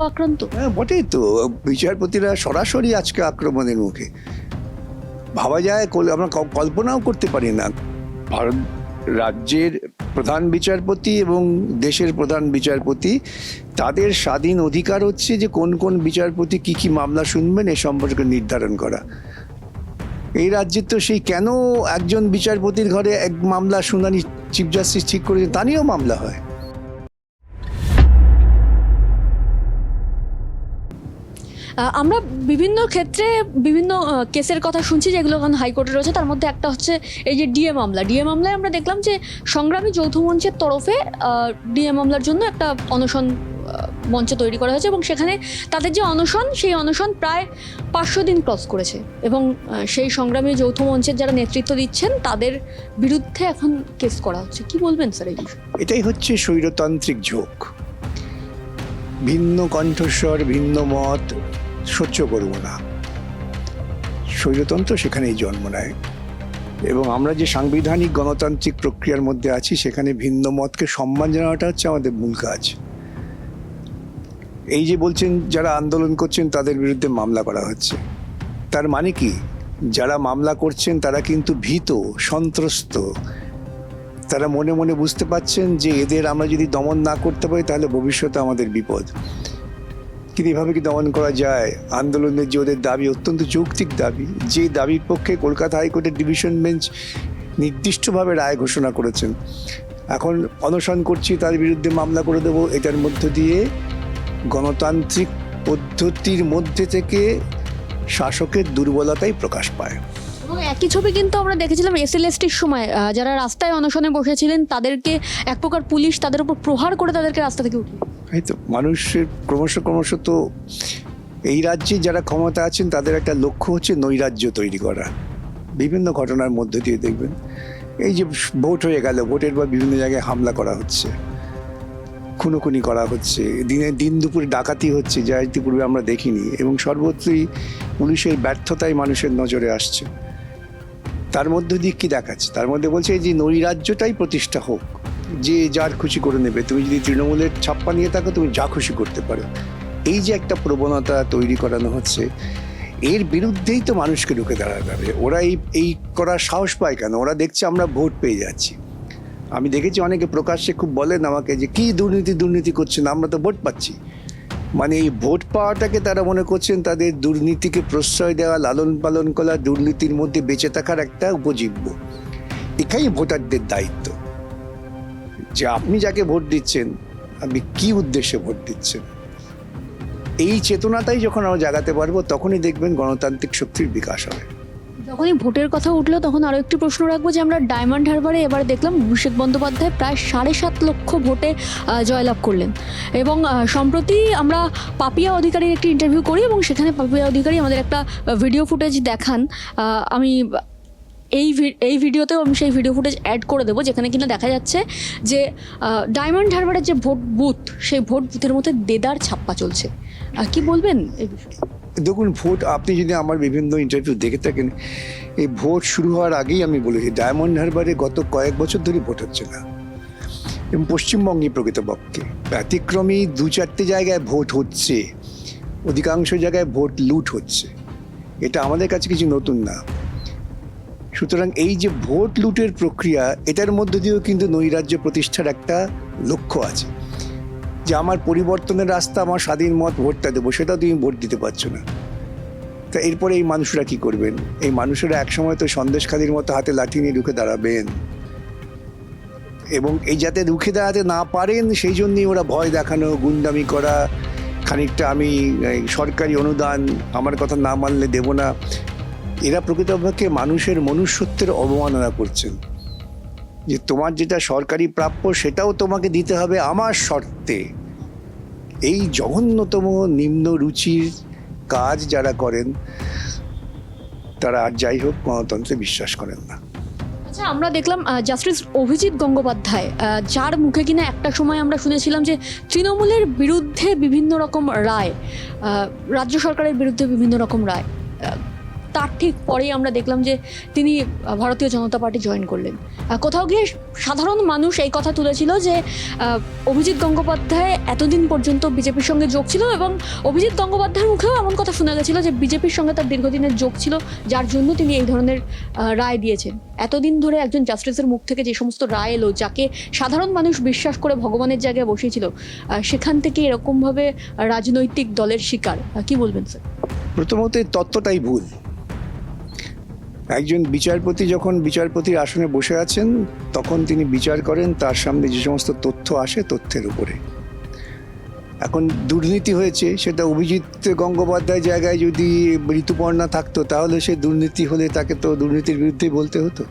আক্রান্ত? হ্যাঁ বটেই তো। বিচারপতিরা সরাসরি আজকে আক্রমণের মুখে। ভাবা যায় আমরা কল্পনাও করতে পারি না। ভারত রাজ্যের প্রধান বিচারপতি এবং দেশের প্রধান বিচারপতি, তাদের স্বাধীন অধিকার হচ্ছে যে কোন কোন বিচারপতি কি কি মামলা শুনবেন, এ সম্পর্কে নির্ধারণ করা। এই রাজ্যে তো সেই কেন একজন বিচারপতির ঘরে এক মামলা শুনানি চিফ জাস্টিস ঠিক করেছেন তা নিয়েও মামলা হয়। আমরা বিভিন্ন ক্ষেত্রে বিভিন্ন কেসের কথা শুনছি যেগুলো এখন হাইকোর্টে রয়েছে। তার মধ্যে একটা হচ্ছে এই যে ডিএ মামলা। ডিএ মামলায় আমরা দেখলাম যে সংগ্রামী যৌথ মঞ্চের তরফে ডিএ মামলার জন্য একটা অনশন মঞ্চ তৈরি করা হয়েছে এবং সেখানে তাদের যে অনশন, সেই অনশন প্রায় পাঁচশো দিন ক্রস করেছে এবং সেই সংগ্রামী যৌথ মঞ্চের যারা নেতৃত্ব দিচ্ছেন, তাদের বিরুদ্ধে এখন কেস করা হচ্ছে। কি বলবেন, স্যার, এই এটাই হচ্ছে স্বৈরতান্ত্রিক ঝোঁক। ভিন্ন কণ্ঠস্বর, ভিন্ন মত সহ্য করব না। স্বৈরতন্ত্র সেখানেই জন্ম নেয়। এবং আমরা যে সাংবিধানিক গণতান্ত্রিক প্রক্রিয়ার মধ্যে আছি, সেখানে ভিন্ন মতকে সম্মান জানানোটা হচ্ছে আমাদের মূল কাজ। এই যে বলছেন, যারা আন্দোলন করছেন, তাদের বিরুদ্ধে মামলা করা হচ্ছে। তার মানে কি? যারা মামলা করছেন, তারা কিন্তু ভীত, সন্ত্রস্ত। তারা মনে মনে বুঝতে পারছেন যে এদের আমরা যদি দমন না করতে পারি, তাহলে ভবিষ্যতে আমাদের বিপদ। কিন্তু এভাবে কি দমন করা যায়? আন্দোলনের যে ওদের দাবি অত্যন্ত যৌক্তিক দাবি, যে দাবির পক্ষে কলকাতা হাইকোর্টের ডিভিশন বেঞ্চ নির্দিষ্টভাবে রায় ঘোষণা করেছেন। এখন অনশন করছি, তার বিরুদ্ধে মামলা করে দেবো। এটার মধ্য দিয়ে গণতান্ত্রিক পদ্ধতির মধ্যে থেকে শাসকের দুর্বলতাই প্রকাশ পায়। এবং একই ছবি কিন্তু আমরা দেখেছিলাম এসএলএসটির সময় যারা রাস্তায় অনশনে বসেছিলেন, তাদেরকে এক প্রকার পুলিশ তাদের উপর প্রহার করে তাদেরকে রাস্তা থেকে উঠিয়ে তো মানুষের ক্রমশ ক্রমশ তো এই রাজ্যে যারা ক্ষমতা আছেন, তাদের একটা লক্ষ্য হচ্ছে নৈরাজ্য তৈরি করা। বিভিন্ন ঘটনার মধ্যে দিয়ে দেখবেন। এই যে ভোট হয়ে গেল, ভোটের পর বিভিন্ন জায়গায় হামলা করা হচ্ছে। খুনোখুনি করা হচ্ছে। দিনে দিন দুপুরে ডাকাতি হচ্ছে, যা ইতিপূর্বে আমরা দেখিনি। এবং সর্বত্রই পুলিশের ব্যর্থতাই মানুষের নজরে আসছে। তার মধ্য দিয়ে কি দেখাচ্ছে? তার মধ্যে বলছে এই যে নৈরাজ্যটাই প্রতিষ্ঠা হোক। যে যার খুশি করে নেবে। তুমি যদি তৃণমূলের ছাপ্পা নিয়ে থাকো, তুমি যা খুশি করতে পারো। এই যে একটা প্রবণতা তৈরি করানো হচ্ছে, এর বিরুদ্ধেই তো মানুষকে ঢুকে দাঁড়াতে হবে। ওরা এই এই করার সাহস পায় কেন? ওরা দেখছে আমরা ভোট পেয়ে যাচ্ছি। আমি দেখেছি অনেকে প্রকাশ্যে খুব বলেন আমাকে যে, কি দুর্নীতি দুর্নীতি করছেন? আমরা তো ভোট পাচ্ছি। মানে এই ভোট পাওয়াটাকে তারা মনে করছেন তাদের দুর্নীতিকে প্রশ্রয় দেওয়া, লালন পালন করা, দুর্নীতির মধ্যে বেঁচে থাকার একটা উপজীব্য। এটাই ভোটারদের দায়িত্ব। যে আপনি যাকে ভোট দিচ্ছেন, আপনি কি উদ্দেশ্যে ভোট দিচ্ছেন? এই চেতনাটাই যখন আমরা জাগাতে পারব, তখনই দেখবেন গণতান্ত্রিক শক্তির বিকাশ হবে। যখনই ভোটের কথা উঠল, তখন আরও একটি প্রশ্ন রাখব যে আমরা ডায়মন্ড হারবারে এবার দেখলাম অভিষেক বন্দ্যোপাধ্যায় প্রায় সাড়ে সাত লক্ষ ভোটে জয়লাভ করলেন। এবং সম্প্রতি আমরা পাপিয়া অধিকারীর একটি ইন্টারভিউ করি এবং সেখানে পাপিয়া অধিকারী আমাদের একটা ভিডিও ফুটেজ দেখান। আমি এই এই ভিডিওতেও আমি সেই ভিডিও ফুটেজ অ্যাড করে দেবো যেখানে কিনা দেখা যাচ্ছে যে ডায়মন্ড হারবারের যে ভোট বুথ সেই ভোট বুথের মধ্যে দেদার ছাপ্পা চলছে। আহ, কি বলবেন দেখুন ভোট আপনি যদি আমার বিভিন্ন ইন্টারভিউ দেখে থাকেন এই ভোট শুরু হওয়ার আগেই আমি বলেছি ডায়মন্ড হারবারে গত কয়েক বছর ধরে ভোট হচ্ছে না। এবং পশ্চিমবঙ্গে প্রকৃতপক্ষে ব্যতিক্রমী দু চারটে জায়গায় ভোট হচ্ছে। অধিকাংশ জায়গায় ভোট লুট হচ্ছে। এটা আমাদের কাছে কিছু নতুন না। সুতরাং এই যে ভোট লুটের প্রক্রিয়া, এটার মধ্য দিয়েও কিন্তু নৈরাজ্য প্রতিষ্ঠার একটা লক্ষ্য আছে। যে আমার পরিবর্তনের রাস্তা, আমার স্বাধীন মত ভোটটা দেবো, সেটা তুমি ভোট দিতে পারছ না। তা এরপরে এই মানুষরা কি করবেন? এই মানুষেরা একসময় তো সন্দেশখালির মতো হাতে লাঠি নিয়ে ঢুকে দাঁড়াবেন। এবং এই যাতে রুখে দাঁড়াতে না পারেন, সেই জন্যই ওরা ভয় দেখানো, গুন্ডামি করা, খানিকটা আমি সরকারি অনুদান, আমার কথা না মানলে দেব না। এরা প্রকৃতপক্ষে মানুষের মনুষ্যত্বের অবমাননা করছেন। যে তোমার যেটা সরকারি প্রাপ্য, সেটাও তোমাকে দিতে হবে আমার শর্তে। এই জঘন্যতম নিম্ন রুচির কাজ যারা করেন, তারা আর যাই হোক, গণতন্ত্রে বিশ্বাস করেন না। আচ্ছা আমরা দেখলাম জাস্টিস অভিজিৎ গঙ্গোপাধ্যায় যার মুখে কিনা একটা সময় আমরা শুনেছিলাম যে তৃণমূলের বিরুদ্ধে বিভিন্ন রকম রায় রাজ্য সরকারের বিরুদ্ধে বিভিন্ন রকম রায় তার ঠিক পরেই আমরা দেখলাম যে তিনি ভারতীয় জনতা পার্টি জয়েন করলেন। কোথাও গিয়ে সাধারণ মানুষ এই কথা তুলেছিল যে অভিজিৎ গঙ্গোপাধ্যায় এতদিন পর্যন্ত বিজেপির সঙ্গে যোগ ছিল এবং অভিজিৎ গঙ্গোপাধ্যায়ের মুখেও এমন কথা শোনা গেছিল যে বিজেপির সঙ্গে তার দীর্ঘদিনের যোগ ছিল, যার জন্য তিনি এই ধরনের রায় দিয়েছেন। এতদিন ধরে একজন জাস্টিসের মুখ থেকে যে সমস্ত রায় এলো, যাকে সাধারণ মানুষ বিশ্বাস করে ভগবানের জায়গায় বসেছিল সেখান থেকে এরকমভাবে রাজনৈতিক দলের শিকার কি বলবেন, স্যার? প্রথমত এই তত্ত্বটাই ভুল। একজন বিচারপতি যখন বিচারপতির আসনে বসে আছেন, তখন তিনি বিচার করেন, তার সামনে যে সমস্ত তথ্য আসে তথ্যের উপরে। এখন দুর্নীতি হয়েছে, সেটা অভিজিৎ গঙ্গোপাধ্যায় জায়গায় যদি ঋতুপর্ণা থাকতো, তাহলে সে দুর্নীতি হলে তাকে তো দুর্নীতির বিরুদ্ধেই বলতে হতো।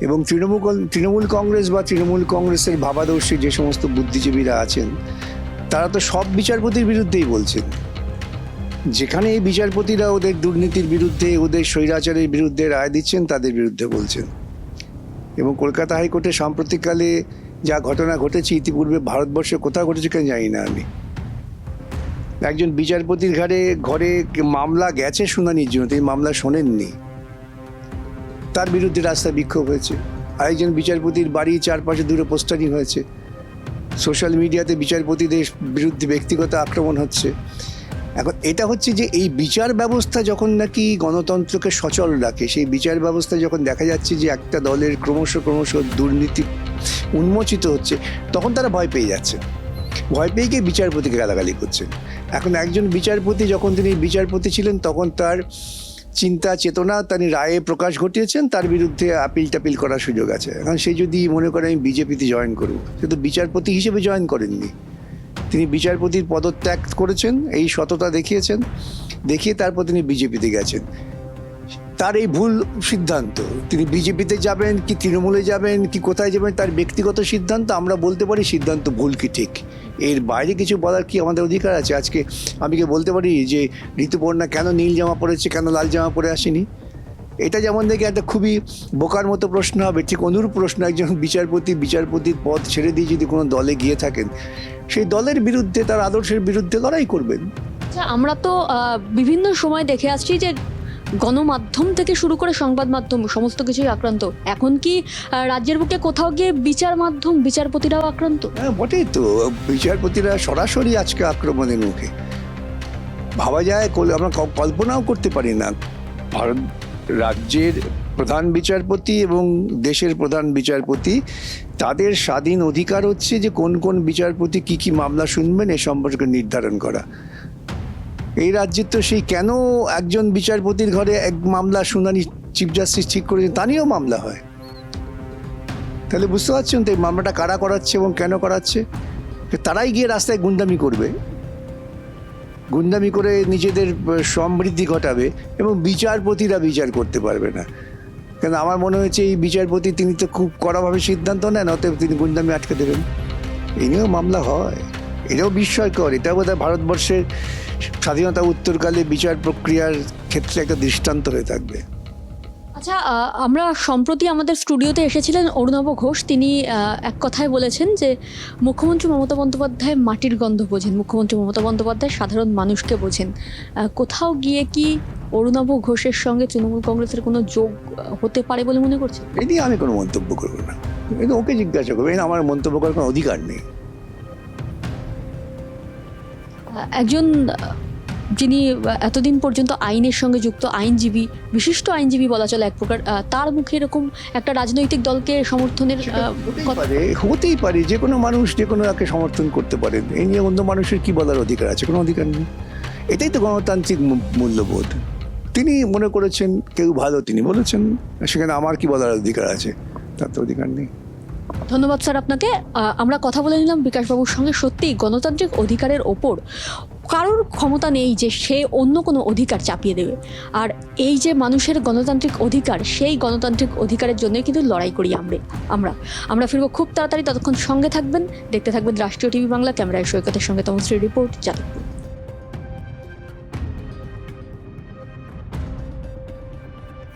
এবং তৃণমূল তৃণমূল কংগ্রেস বা তৃণমূল কংগ্রেসের ভাবাদর্শী যে সমস্ত বুদ্ধিজীবীরা আছেন, তারা তো সব বিচারপতির বিরুদ্ধেই বলছেন। যেখানে এই বিচারপতিরা ওদের দুর্নীতির বিরুদ্ধে, ওদের স্বৈরাচারের বিরুদ্ধে রায় দিচ্ছেন, তাদের বিরুদ্ধে বলছেন। এবং কলকাতা হাইকোর্টে সাম্প্রতিককালে যা ঘটনা ঘটেছে, ইতিপূর্বে ভারতবর্ষে কোথাও ঘটেছে কেন জানি না আমি। একজন বিচারপতির ঘরে ঘরে মামলা গেছে শুনানির জন্য, তিনি মামলা শোনেননি। তার বিরুদ্ধে রাস্তায় বিক্ষোভ হয়েছে। আরেকজন বিচারপতির বাড়ি চারপাশে দূরে পোস্টারিং হয়েছে। সোশ্যাল মিডিয়াতে বিচারপতিদের বিরুদ্ধে ব্যক্তিগত আক্রমণ হচ্ছে। এখন এটা হচ্ছে যে এই বিচার ব্যবস্থা যখন নাকি গণতন্ত্রকে সচল রাখে, সেই বিচার ব্যবস্থা যখন দেখা যাচ্ছে যে একটা দলের ক্রমশ ক্রমশ দুর্নীতি উন্মোচিত হচ্ছে, তখন তারা ভয় পেয়ে যাচ্ছে। ভয় পেয়ে গিয়ে বিচারপতিকে গালাগালি করছেন এখন একজন বিচারপতি যখন তিনি বিচারপতি ছিলেন, তখন তার চিন্তা, চেতনা তিনি রায়ে প্রকাশ ঘটিয়েছেন, তার বিরুদ্ধে আপিল টাপিল করার সুযোগ আছে। এখন সে যদি মনে করে আমি বিজেপিতে জয়েন করব, সে তো বিচারপতি হিসেবে জয়েন করেননি। তিনি বিচারপতির পদত্যাগ করেছেন, এই সততা দেখিয়েছেন, দেখিয়ে তারপর তিনি বিজেপিতে গেছেন। তার এই ভুল সিদ্ধান্ত, তিনি বিজেপিতে যাবেন, কি তৃণমূলে যাবেন, কি কোথায় যাবেন, তার ব্যক্তিগত সিদ্ধান্ত, আমরা বলতে পারি সিদ্ধান্ত ভুল কি ঠিক। এর বাইরে কিছু বলার কি আমাদের অধিকার আছে? আজকে আমি কি বলতে পারি যে ঋতুপর্ণা কেন নীল জামা পরেছে, কেন লাল জামা পরে আসেনি? এটা যেমন দেখে একটা খুবই বোকার মতো প্রশ্ন হবে ঠিক অনুরূপ প্রশ্ন একজন বিচারপতি বিচারপতির পদ ছেড়ে দিয়ে যদি কোনো দলে গিয়ে থাকেন সেই দলের বিরুদ্ধে তার আদর্শের বিরুদ্ধে লড়াই করবেন। আচ্ছা আমরা তো বিভিন্ন সময় দেখে আসছি যে গণমাধ্যম থেকে শুরু করে সংবাদ মাধ্যম সমস্ত কিছুই আক্রান্ত। এখন কি রাজ্যের বুকে কোথাও গিয়ে বিচার মাধ্যম বিচারপতিরাও আক্রান্ত? হ্যাঁ বটেই তো। বিচারপতিরা সরাসরি আজকে আক্রমণের মুখে। ভাবা যায় আমরা কল্পনাও করতে পারি না। ভারত রাজ্যের প্রধান বিচারপতি এবং দেশের প্রধান বিচারপতি, তাদের স্বাধীন অধিকার হচ্ছে যে কোন কোন বিচারপতি কি কি মামলা শুনবেন এ সম্পর্কে নির্ধারণ করা। এই রাজ্যে তো সেই কেন একজন বিচারপতির ঘরে এক মামলা শুনানি চিফ জাস্টিস ঠিক করেছেন তা নিয়েও মামলা হয়। তাহলে বুঝতে পারছেন তো এই মামলাটা কারা করাচ্ছে এবং কেন করাচ্ছে? তারাই গিয়ে রাস্তায় গুন্ডামি করবে। গুন্ডামি করে নিজেদের সমৃদ্ধি ঘটাবে এবং বিচারপতিরা বিচার করতে পারবে না। কেন আমার মনে হয়েছে এই বিচারপতি তিনি তো খুব কড়াভাবে সিদ্ধান্ত নেন, অতএব তিনি গুন্ডামি আটকে দেবেন। এই নিয়েও মামলা হয়, এটাও বিস্ময়কর। এটা বোধ হয় ভারতবর্ষের স্বাধীনতা উত্তরকালে বিচার প্রক্রিয়ার ক্ষেত্রে একটা দৃষ্টান্ত হয়ে থাকবে। আচ্ছা আমরা সম্প্রতি আমাদের স্টুডিওতে এসেছিলেন অরুণাভ ঘোষ। তিনি এক কথায় বলেছেন যে মুখ্যমন্ত্রী মমতা বন্দ্যোপাধ্যায় মাটির গন্ধ বোঝেন। মুখ্যমন্ত্রী মমতা বন্দ্যোপাধ্যায় সাধারণ মানুষকে বোঝেন। কোথাও গিয়ে কি অরুণাভ ঘোষের সঙ্গে তৃণমূল কংগ্রেসের কোনো যোগ হতে পারে বলে মনে করছেন? এই নিয়ে আমি কোনো মন্তব্য করব না। এটা ওকে জিজ্ঞাসা করব। আমার মন্তব্য করার কোনো অধিকার নেই। একজন যিনি এতদিন পর্যন্ত আইনের সঙ্গে যুক্ত আইনজীবী বিশিষ্ট আইনজীবী বলা চলে এক প্রকার তার মুখে এরকম একটা রাজনৈতিক দলকে সমর্থনের হতেই কথা- পারে হতেই পারে যে কোনো মানুষ যে কোনো একে সমর্থন করতে পারেন এই নিয়ে অন্য মানুষের কি বলার অধিকার আছে? কোনো অধিকার নেই। এটাই তো গণতান্ত্রিক মূল্যবোধ। তিনি মনে করেছেন কেউ ভালো তিনি বলেছেন। সেখানে আমার কি বলার অধিকার আছে? তার তো অধিকার নেই। ধন্যবাদ স্যার আপনাকে। আমরা কথা বলে নিলাম বিকাশবাবুর সঙ্গে। সত্যিই গণতান্ত্রিক অধিকারের ওপর কারোর ক্ষমতা নেই যে সে অন্য কোনো অধিকার চাপিয়ে দেবে। আর এই যে মানুষের গণতান্ত্রিক অধিকার, সেই গণতান্ত্রিক অধিকারের জন্যই কিন্তু লড়াই করি আমরা আমরা। আমরা ফিরবো খুব তাড়াতাড়ি, ততক্ষণ সঙ্গে থাকবেন। দেখতে থাকবেন রাষ্ট্রীয় টিভি বাংলা, ক্যামেরায় সৈকতের সঙ্গে তমশ্রী রিপোর্ট যাদবপুর